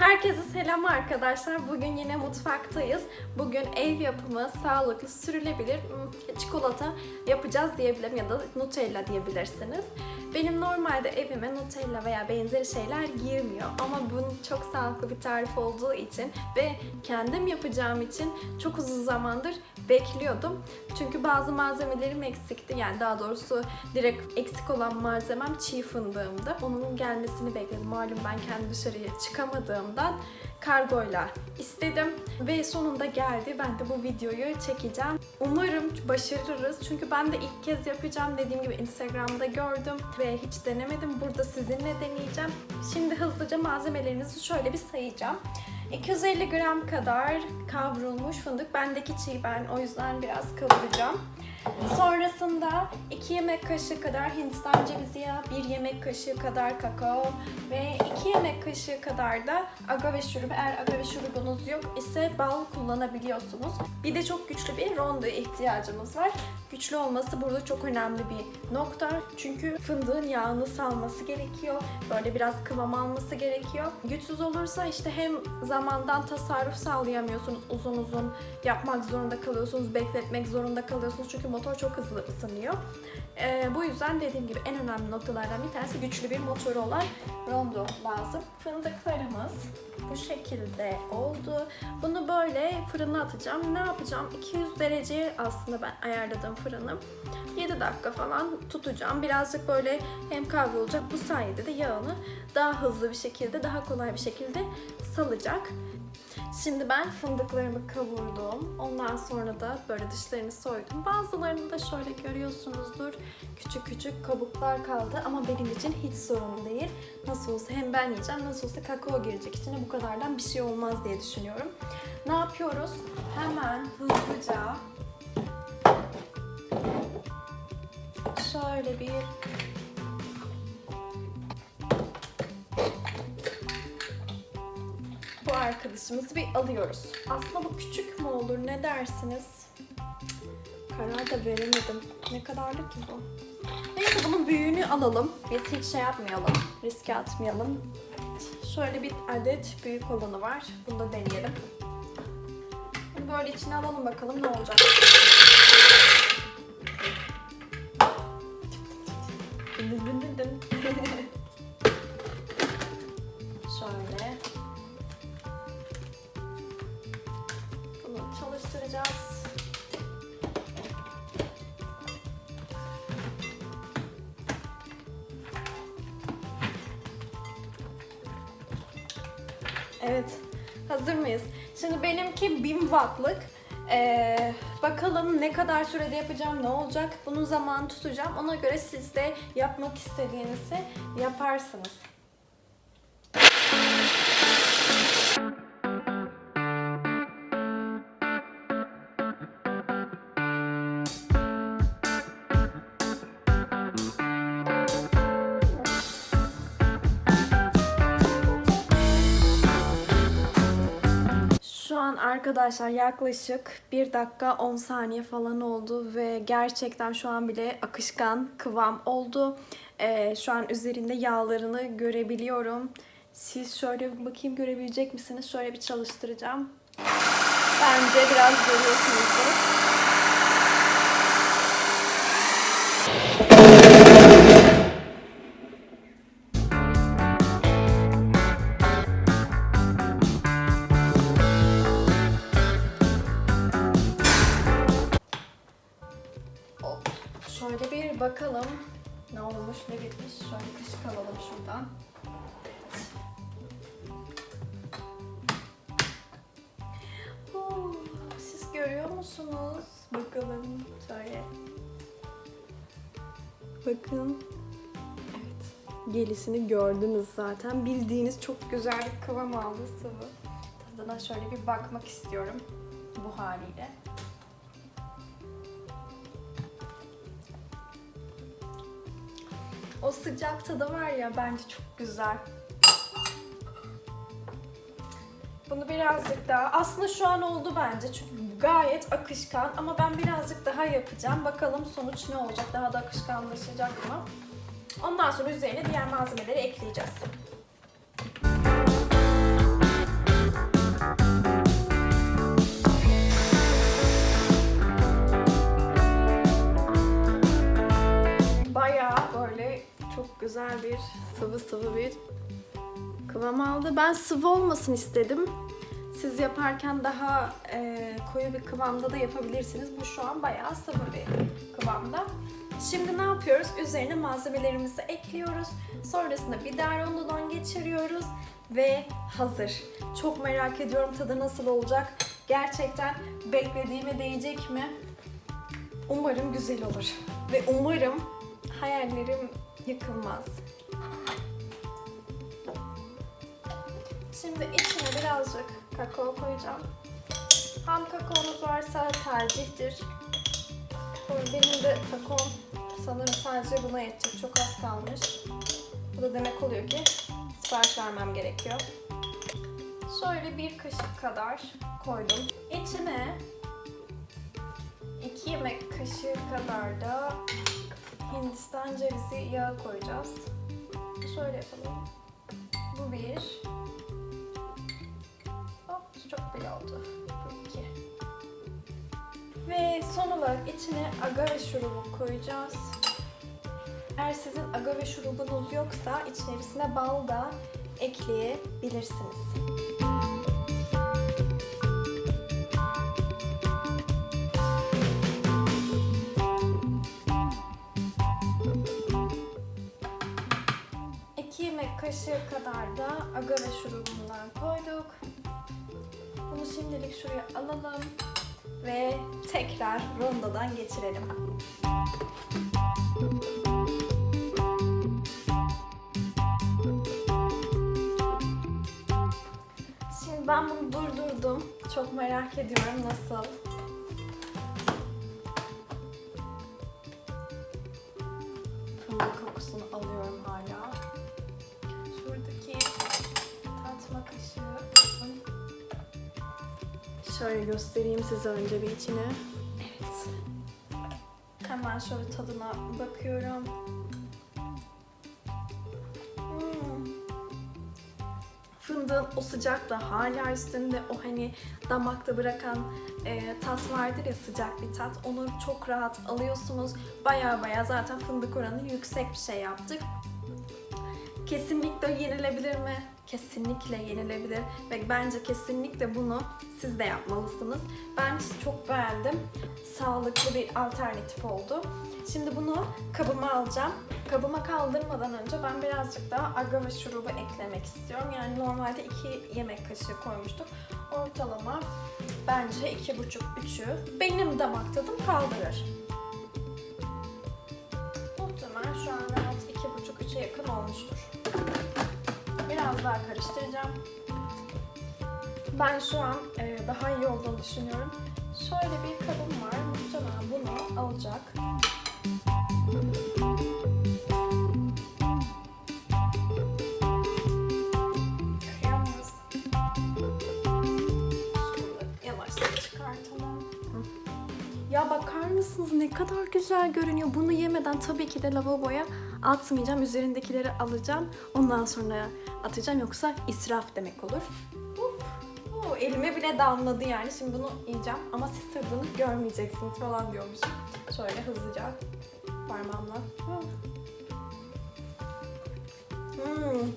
Herkese selam arkadaşlar. Bugün yine mutfaktayız. Bugün ev yapımı, sağlıklı, sürülebilir hmm, çikolata yapacağız diyebilirim ya da Nutella diyebilirsiniz. Benim normalde evime Nutella veya benzeri şeyler girmiyor ama bunun çok sağlıklı bir tarif olduğu için ve kendim yapacağım için çok uzun zamandır bekliyordum. Çünkü bazı malzemelerim eksikti. Yani daha doğrusu direkt eksik olan malzemem çiğ fındığımdı. Onun gelmesini bekledim. Malum ben kendi dışarıya çıkamadığımdan kargoyla istedim ve sonunda geldi. Ben de bu videoyu çekeceğim. Umarım başarırız. Çünkü ben de ilk kez yapacağım. Dediğim gibi Instagram'da gördüm ve hiç denemedim. Burada sizinle deneyeceğim. Şimdi hızlıca malzemelerinizi şöyle bir sayacağım. 250 gram kadar kavrulmuş fındık. Bendeki çiğ ben o yüzden biraz kavuracağım. Sonrasında 2 yemek kaşığı kadar Hindistan cevizi yağı, 1 yemek kaşığı kadar kakao ve 2 yemek kaşığı kadar da agave şurubu. Eğer agave şurubunuz yok ise bal kullanabiliyorsunuz. Bir de çok güçlü bir rondo ihtiyacımız var. Güçlü olması burada çok önemli bir nokta. Çünkü fındığın yağını salması gerekiyor. Böyle biraz kıvam alması gerekiyor. Güçsüz olursa işte hem zamandan tasarruf sağlayamıyorsunuz. Uzun uzun yapmak zorunda kalıyorsunuz. Bekletmek zorunda kalıyorsunuz. Çünkü motor çok hızlı ısınıyor. Ee, bu yüzden dediğim gibi en önemli noktalardan bir tanesi güçlü bir motoru olan rondo lazım. Fındıklarımız bu şekilde oldu. Bunu böyle fırına atacağım. Ne yapacağım? 200 dereceye aslında ben ayarladım fırını. 7 dakika falan tutacağım. Birazcık böyle hem kavrulacak. Bu sayede de yağını daha hızlı bir şekilde, daha kolay bir şekilde salacak. Şimdi ben fındıklarımı kavurdum. Ondan sonra da böyle dışlarını soydum. Bazılarını da şöyle görüyorsunuzdur. Küçük küçük kabuklar kaldı ama benim için hiç sorun değil. Nasıl olsa hem ben yiyeceğim, nasıl olsa kakao girecek içine bu kadardan bir şey olmaz diye düşünüyorum. Ne yapıyoruz? Hemen hızlıca şöyle bir arkadaşımızı bir alıyoruz. Aslında bu küçük mü olur ne dersiniz? Karar da veremedim. Ne kadarlık ki bu? Neyse bunun büyüğünü alalım. Biz hiç şey yapmayalım. Riske atmayalım. Şöyle bir adet büyük olanı var. Bunu da deneyelim. Bunu böyle içine alalım bakalım ne olacak. Dın dın dın dın. Evet, hazır mıyız? Şimdi benimki 1000 wattlık. Ee, bakalım ne kadar sürede yapacağım, ne olacak? Bunun zamanı tutacağım. Ona göre siz de yapmak istediğinizi yaparsınız. Arkadaşlar yaklaşık 1 dakika 10 saniye falan oldu ve gerçekten şu an bile akışkan kıvam oldu. Ee, şu an üzerinde yağlarını görebiliyorum. Siz şöyle bakayım görebilecek misiniz? Şöyle bir çalıştıracağım. Bence biraz görüyorsunuzdur. Bakalım ne olmuş ne bitmiş. Şöyle kaşık alalım şuradan. Siz görüyor musunuz? Bakalım şöyle. Bakın. Evet. Gelisini gördünüz zaten. Bildiğiniz çok güzel bir kıvam aldı sıvı. Tadına şöyle bir bakmak istiyorum bu haliyle. O sıcak tadı var ya bence çok güzel. Bunu birazcık daha aslında şu an oldu bence çünkü gayet akışkan ama ben birazcık daha yapacağım. Bakalım sonuç ne olacak? Daha da akışkanlaşacak mı? Ondan sonra üzerine diğer malzemeleri ekleyeceğiz. Bir sıvı sıvı bir kıvam aldı. Ben sıvı olmasın istedim. Siz yaparken daha e, koyu bir kıvamda da yapabilirsiniz. Bu şu an bayağı sıvı bir kıvamda. Şimdi ne yapıyoruz? Üzerine malzemelerimizi ekliyoruz. Sonrasında biber unundan geçiriyoruz ve hazır. Çok merak ediyorum tadı nasıl olacak. Gerçekten beklediğime değecek mi? Umarım güzel olur. Ve umarım hayallerim yıkılmaz. Şimdi içine birazcık kakao koyacağım. Ham kakaonuz varsa tercihtir. Benim de kakaom sanırım sadece buna yetecek. Çok az kalmış. Bu da demek oluyor ki sipariş vermem gerekiyor. Şöyle bir kaşık kadar koydum. İçine 2 yemek kaşığı kadar da Hindistan cevizi yağı koyacağız. Şöyle yapalım. Bu bir. Hop çok bile oldu. Bu iki. Ve son olarak içine agave şurubu koyacağız. Eğer sizin agave şurubunuz yoksa içerisine bal da ekleyebilirsiniz. Yemek kaşığı kadar da agave şurubundan koyduk. Bunu şimdilik şuraya alalım ve tekrar rondodan geçirelim. Şimdi ben bunu durdurdum. Çok merak ediyorum nasıl. Şöyle göstereyim size önce bir içine. Evet. Hemen şöyle tadına bakıyorum. Hmm. Fındığın o sıcak da hala üstünde o hani damakta bırakan e, tat vardır ya sıcak bir tat. Onu çok rahat alıyorsunuz. Baya baya zaten fındık oranı yüksek bir şey yaptık. Kesinlikle yenilebilir mi? Kesinlikle yenilebilir ve bence kesinlikle bunu siz de yapmalısınız. Ben çok beğendim. Sağlıklı bir alternatif oldu. Şimdi bunu kabıma alacağım. Kabıma kaldırmadan önce ben birazcık daha agave şurubu eklemek istiyorum. Yani normalde 2 yemek kaşığı koymuştuk. Ortalama bence 2,5-3'ü benim damak tadım kaldırır. Muhtemelen şu an rahat 2,5-3'e yakın olmuştur. Biraz daha karıştıracağım. Ben şu an e, daha iyi olduğunu düşünüyorum. Şöyle bir kabım var. Muhtemelen bunu alacak. Bakar mısınız ne kadar güzel görünüyor. Bunu yemeden tabii ki de lavaboya atmayacağım. Üzerindekileri alacağım. Ondan sonra atacağım. Yoksa israf demek olur. Hop. Oo, elime bile damladı yani. Şimdi bunu yiyeceğim. Ama siz tadını görmeyeceksiniz falan diyormuşum. Şöyle hızlıca parmağımla. Hmm.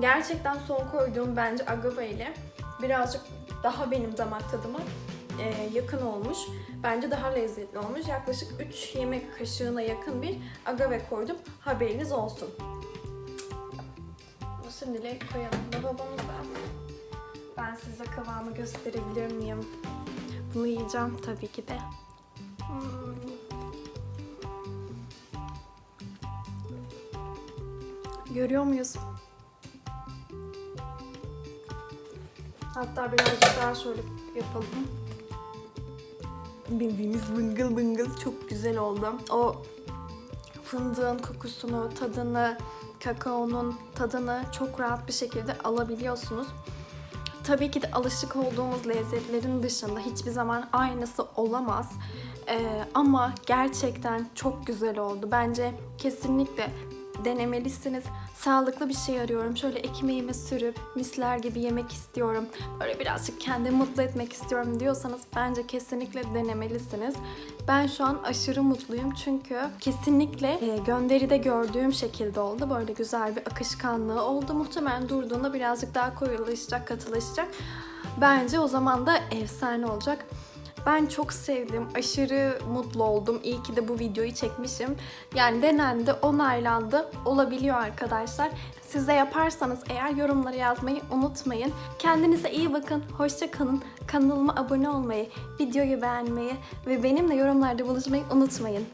Gerçekten son koyduğum bence agave ile birazcık daha benim damak tadıma e, yakın olmuş. Bence daha lezzetli olmuş. Yaklaşık 3 yemek kaşığına yakın bir agave koydum. Haberiniz olsun. Bu şimdilik koyalım lavabomda. Ben size kıvamı gösterebilir miyim? Bunu yiyeceğim tabii ki de. Hmm. Görüyor muyuz? Hatta birazcık daha şöyle yapalım. Bildiğimiz bıngıl bıngıl çok güzel oldu. O fındığın kokusunu, tadını, kakaonun tadını çok rahat bir şekilde alabiliyorsunuz. Tabii ki de alışık olduğumuz lezzetlerin dışında hiçbir zaman aynısı olamaz. Ee, ama gerçekten çok güzel oldu. Bence kesinlikle denemelisiniz. Sağlıklı bir şey arıyorum. Şöyle ekmeğime sürüp misler gibi yemek istiyorum. Böyle birazcık kendimi mutlu etmek istiyorum diyorsanız bence kesinlikle denemelisiniz. Ben şu an aşırı mutluyum çünkü kesinlikle e, gönderide gördüğüm şekilde oldu. Böyle güzel bir akışkanlığı oldu. Muhtemelen durduğunda birazcık daha koyulaşacak, katılaşacak. Bence o zaman da efsane olacak. Ben çok sevdim. Aşırı mutlu oldum. İyi ki de bu videoyu çekmişim. Yani denendi, onaylandı. Olabiliyor arkadaşlar. Siz de yaparsanız eğer yorumlara yazmayı unutmayın. Kendinize iyi bakın. Hoşça kalın. Kanalıma abone olmayı, videoyu beğenmeyi ve benimle yorumlarda buluşmayı unutmayın.